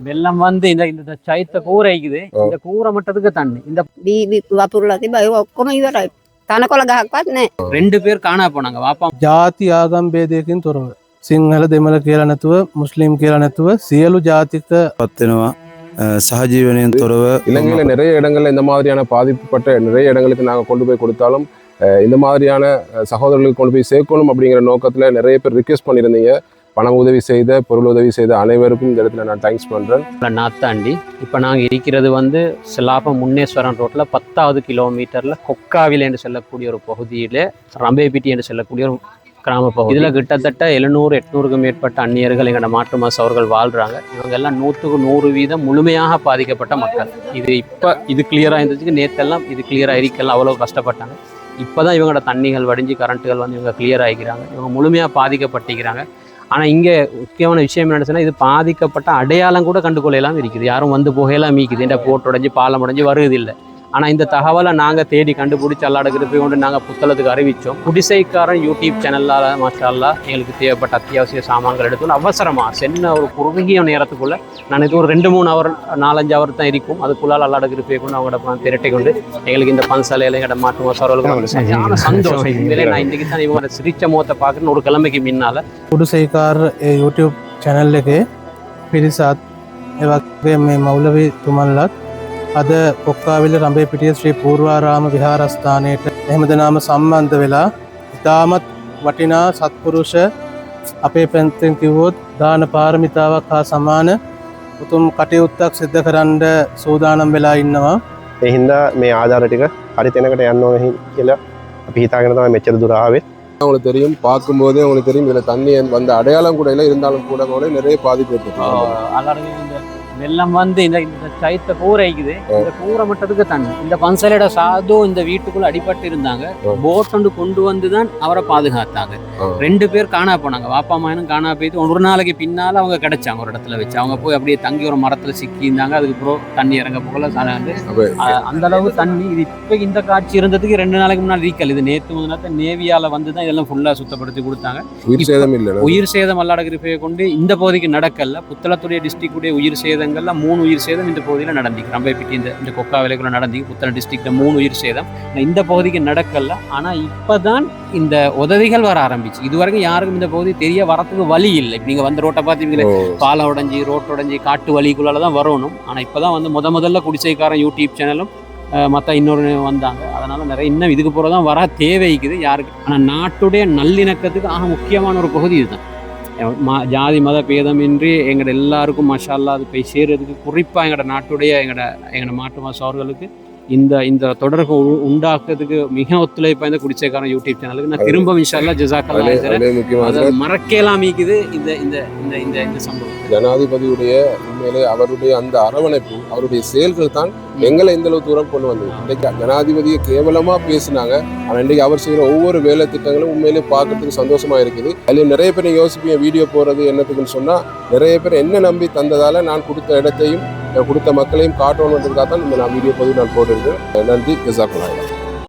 வெள்ளம் வந்து இந்த இந்த சைத்த கூரை இருக்குது இந்த கூரை மட்டத்துக்கு தண்ணி இந்த බීබි වපුරලා තිබයි ඔක්කොම ඉවරයි තනකොළ ගහක්වත් නෑ ரெண்டு பேர் காணா போனாங்க வாப்பா ජාති ආගම් බේදයකින් තොරව සිංහල දෙමළ කියලා නැතුව මුස්ලිම් කියලා නැතුව සියලු ජාතික பத்தினவா சகஜீவனையும் துறவ இலங்கையில நிறைய இடங்கள்ல இந்த மாதிரியான பாதிப்புப்பட்ட நிறைய இடங்களுக்கு நாங்கள் கொண்டு போய் கொடுத்தாலும் அஹ், இந்த மாதிரியான அஹ், சகோதரர்களுக்கு கொண்டு போய் சேர்க்கணும் அப்படிங்கிற நோக்கத்துல நிறைய பேர் ரிக்வெஸ்ட் பண்ணியிருந்தீங்க பண உதவி செய்த பொருள் உதவி செய்த அனைவருக்கும் இந்த இடத்துல நான் தேங்க்ஸ் பண்றேன். நாத்தாண்டி இப்போ நாங்கள் இருக்கிறது வந்து சிலாபம் முன்னேஸ்வரன் ரோட்டில் பத்தாவது கிலோமீட்டரில் கொக்காவில் என்று சொல்லக்கூடிய ஒரு பகுதியில் ரம்பேபிட்டி என்று சொல்லக்கூடிய ஒரு கிராம பகுதி. இதில் கிட்டத்தட்ட எழுநூறு எட்நூறுக்கும் மேற்பட்ட அந்நியர்கள் எங்களோட மாற்று மாசு அவர்கள் வாழ்கிறாங்க இவங்க எல்லாம் நூற்றுக்கு நூறு வீதம் முழுமையாக பாதிக்கப்பட்ட மக்கள். இது இப்போ இது கிளியராக இருந்துச்சுக்கு நேற்றெல்லாம் இது கிளியராக இருக்கலாம் அவ்வளோ கஷ்டப்பட்டாங்க. இப்போ தான் இவங்களோட தண்ணிகள் வடிஞ்சு கரண்ட்டுகள் வந்து இவங்க கிளியர் ஆகிக்கிறாங்க. இவங்க முழுமையாக பாதிக்கப்பட்டிருக்கிறாங்க. ஆனால் இங்கே முக்கியமான விஷயம் என்ன நடந்துச்சுன்னா இது பாதிக்கப்பட்ட அடையாளம் கூட கண்டுகொள்ளலாம் இருக்குது. யாரும் வந்து புகையெல்லாம் மீக்குது. என்ற போட்டு உடஞ்சி பாலம் உடஞ்சி வருது இல்லை ஆனால் இந்த தகவலை நாங்கள் தேடி கண்டுபிடிச்சி அல்லாடுக்கு கொண்டு நாங்கள் புத்தளத்துக்கு அறிவித்தோம் குடிசைக்காரன் யூடியூப் சேனலால் மாஸ்டர்லாம் எங்களுக்கு தேவைப்பட்ட அத்தியாவசிய சாமான்கள் எடுத்து அவசரமாக சென்ன ஒரு குறுகிய நேரத்துக்குள்ளே நான் இது ஒரு ரெண்டு மூணு அவர் நாலஞ்சு அவர் தான் இருக்கும். அதுக்குள்ளால் அல்லாடுக்கு கொண்டு அவங்களோட திரட்டி கொண்டு எங்களுக்கு இந்த பன்சலையில் எங்களோட மாட்டு மசாலர்களுக்கு சந்தோஷம். இதுவே நான் இன்றைக்கி தான் இவங்க சிரிச்ச முகத்தை பார்க்குறேன்னு ஒரு கிழமைக்கு முன்னால் குடிசைக்கார் யூடியூப் சேனலுக்கு लेके फिर साथ අද පොක්කාවිල රම්බේ පිටිය ශ්‍රී පූර්වාරාම විහාරස්ථානයට එහෙම දෙනාම සම්බන්ධ වෙලා ඉතාමත් වටිනා සත්පුරුෂ අපේ පැන්තෙන් කිව්වොත් දාන පාරමිතාවක් හා සමාන උතුම් කටයුත්තක් සිද්ධ කරන්න සූදානම් වෙලා ඉන්නවා ඒ හින්දා මේ ආධාර ටික හරි තැනකට යන්න ඕන කියලා අපි හිතාගෙන තමයි මෙච්චර දුර ආවේ உங்களுக்கு தெரியும் பார்க்கும்போதே உங்களுக்கு தெரியும் இதுல தண்ணி வந்த அடையாளம் கூட இல்லை இருந்தாலும் கூட கூட நிறைய பாதிப்பு ஏற்பட்டு அல்லாடுங்க இந்த வெள்ளம் வந்து இந்த இந்த சைத்த கூரை இருக்குது. இந்த கூரை மட்டத்துக்கு தண்ணி இந்த பன்சலையோட சாது இந்த வீட்டுக்குள்ள அடிபட்டு இருந்தாங்க. போட் ஒன்று கொண்டு வந்து தான் அவரை பாதுகாத்தாங்க. ரெண்டு பேர் காணா போனாங்க. வாப்பா மாயனும் காணா போயிட்டு ஒரு நாளைக்கு பின்னால அவங்க கிடைச்சாங்க ஒரு இடத்துல வச்சு. அவங்க போய் அப்படியே தங்கி ஒரு மரத்துல சிக்கி இருந்தாங்க. அதுக்கு அப்புறம் தண்ணி இறங்க போகல. அந்த அளவு தண்ணி. இது இப்போ இந்த காட்சி இருந்ததுக்கு ரெண்டு நாளைக்கு முன்னாடி ரீக்கல் இது நேற்று முதல் நேவியால வந்து தான் இதெல்லாம் ஃபுல்லா சுத்தப்படுத்தி கொடுத்தாங்க. உயிர் சேதம் இல்லை உயிர் சேதம் அல்லாடகிருப்பையை கொண்டு இந்த பகுதிக்கு நடக்கல புத்தளத்துடைய டிஸ்ட்ரிக்டுடைய உயிர் சேதங்கள்ல மூணு உயிர் சேதம் இந்த பகுதியில் நடந்திருக்கு. ரம்பைப்பட்டி இந்த இந்த கொக்கா விலைக்குள்ள நடந்திருக்கு. புத்தளம் டிஸ்ட்ரிக்ட்ல மூணு உயிர் சேதம். இந்த பகுதிக்கு நடக்கல. ஆனா இப்பதான் இந்த உதவிகள் வர ஆரம்பிச்சு. இதுவரைக்கும் யாருக்கும் இந்த பகுதி தெரிய வரத்துக்கு வழி இல்லை. இப்ப நீங்க வந்து ரோட்டை பார்த்தீங்களே பாலம் உடைஞ்சி ரோட்டு உடைஞ்சி காட்டு வழிக்குள்ளால தான் வரணும். ஆனால் இப்போ தான் வந்து முத முதல்ல குடிசைக்காரன் யூடியூப் சேனலும் மற்ற இன்னொரு வந்தாங்க. அதனால நிறைய இன்னும் இதுக்கு போகிற தான் வர தேவைக்குது யாருக்கு. ஆனால் நாட்டுடைய நல்லிணக்கத்துக்கு ஆக முக்கியமான ஒரு பகுதி இதுதான். ஜாதி மத பேதமின்றி எங்களோட எல்லாருக்கும் மஷால்லா அது போய் சேர்றதுக்கு குறிப்பாக எங்களோட நாட்டுடைய எங்களோட எங்களோட மாட்டு மாசவர்களுக்கு இந்த இந்த தொடர்பு உண்டாக்குறதுக்கு மிக ஒத்துழைப்பா இந்த குடிசைக்காரன் யூடியூப் சேனலுக்கு. நான் திரும்ப இன்ஷால்லா ஜிசாக்கல்லா அதிலே செய்கிறேன் அதிலே முக்கியமாக அதை மறக்கலாம் மீக்குது இந்த இந்த இந்த இந்த இந்த சம்பவம். ஜனாதிபதியுடைய உண்மையிலே அவருடைய அந்த அரவணைப்பு அவருடைய செயல்கள் தான் எங்களை இந்த அளவு தூரம் கொண்டு வந்தது. இன்றைக்கு ஜனாதிபதியை கேவலமா பேசினாங்க. ஆனா இன்றைக்கு அவர் செய்யற ஒவ்வொரு வேலை திட்டங்களும் உண்மையிலே பார்க்கறதுக்கு சந்தோஷமா இருக்குது. அதுல நிறைய பேர் யோசிப்பீங்க வீடியோ போறது என்னத்துக்குன்னு சொன்னா நிறைய பேர் என்ன நம்பி தந்ததால நான் கொடுத்த இடத்தையும் கொடுத்த மக்களையும் காட்டணுன்றதுக்காக தான் இந்த நான் வீடியோ பதிவு நான் போட்டிருக்கேன். நன்றி. ஜசாக்குலாம்